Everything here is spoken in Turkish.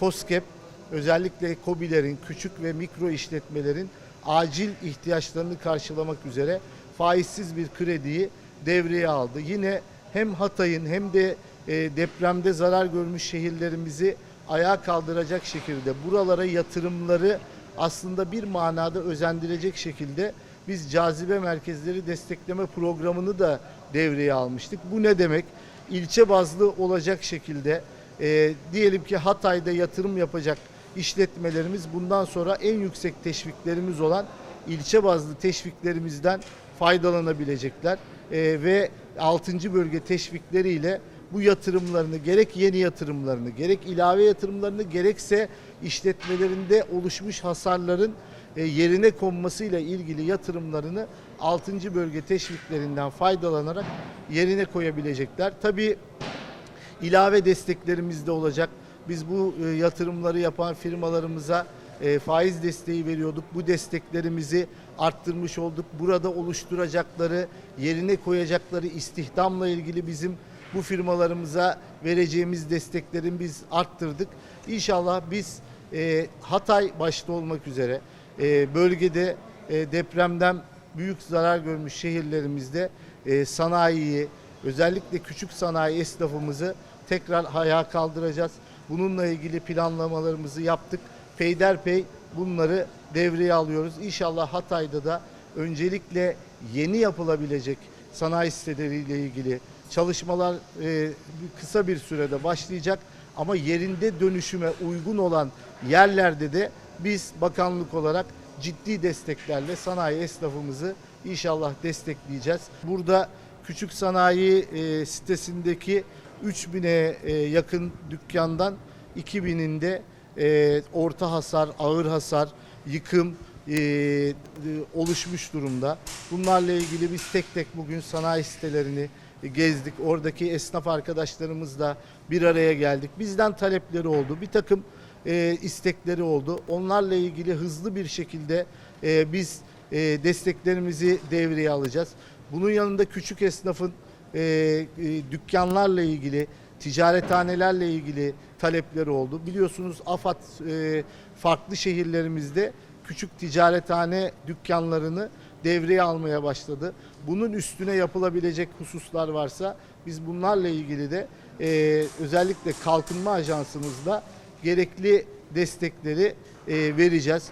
COSGAP özellikle KOBİ'lerin, küçük ve mikro işletmelerin acil ihtiyaçlarını karşılamak üzere faizsiz bir krediyi devreye aldı. Yine hem Hatay'ın hem de e, depremde zarar görmüş şehirlerimizi ayağa kaldıracak şekilde buralara yatırımları aslında bir manada özendirecek şekilde biz cazibe merkezleri destekleme programını da devreye almıştık. Bu ne demek? İlçe bazlı olacak şekilde e, diyelim ki Hatay'da yatırım yapacak işletmelerimiz bundan sonra en yüksek teşviklerimiz olan ilçe bazlı teşviklerimizden faydalanabilecekler E, ve 6. bölge teşvikleriyle bu yatırımlarını gerek yeni yatırımlarını gerek ilave yatırımlarını gerekse işletmelerinde oluşmuş hasarların e, yerine konmasıyla ilgili yatırımlarını 6. bölge teşviklerinden faydalanarak yerine koyabilecekler. Tabii ilave desteklerimiz de olacak. Biz bu e, yatırımları yapan firmalarımıza e, faiz desteği veriyorduk. Bu desteklerimizi arttırmış olduk. Burada oluşturacakları, yerine koyacakları istihdamla ilgili bizim bu firmalarımıza vereceğimiz desteklerin biz arttırdık. İnşallah biz e, Hatay başta olmak üzere bölgede depremden büyük zarar görmüş şehirlerimizde e, sanayiyi, özellikle küçük sanayi esnafımızı tekrar ayağa kaldıracağız. Bununla ilgili planlamalarımızı yaptık. Peyderpey bunları devreye alıyoruz. İnşallah Hatay'da da öncelikle yeni yapılabilecek sanayi siteleriyle ilgili çalışmalar e, kısa bir sürede başlayacak. Ama yerinde dönüşüme uygun olan yerlerde de biz bakanlık olarak ciddi desteklerle sanayi esnafımızı inşallah destekleyeceğiz. Burada küçük sanayi e, sitesindeki 3000'e e, yakın dükkandan 2000'inde e, orta hasar, ağır hasar, yıkım e, oluşmuş durumda. Bunlarla ilgili biz tek tek bugün sanayi sitelerini gezdik. Oradaki esnaf arkadaşlarımızla bir araya geldik. Bizden talepleri oldu. Bir takım e, istekleri oldu. Onlarla ilgili hızlı bir şekilde e, biz e, desteklerimizi devreye alacağız. Bunun yanında küçük esnafın e, e, dükkanlarla ilgili, ticarethanelerle ilgili talepleri oldu. Biliyorsunuz AFAD e, farklı şehirlerimizde küçük ticarethane dükkanlarını devreye almaya başladı. Bunun üstüne yapılabilecek hususlar varsa biz bunlarla ilgili de e, özellikle kalkınma ajansımızda gerekli destekleri e, vereceğiz.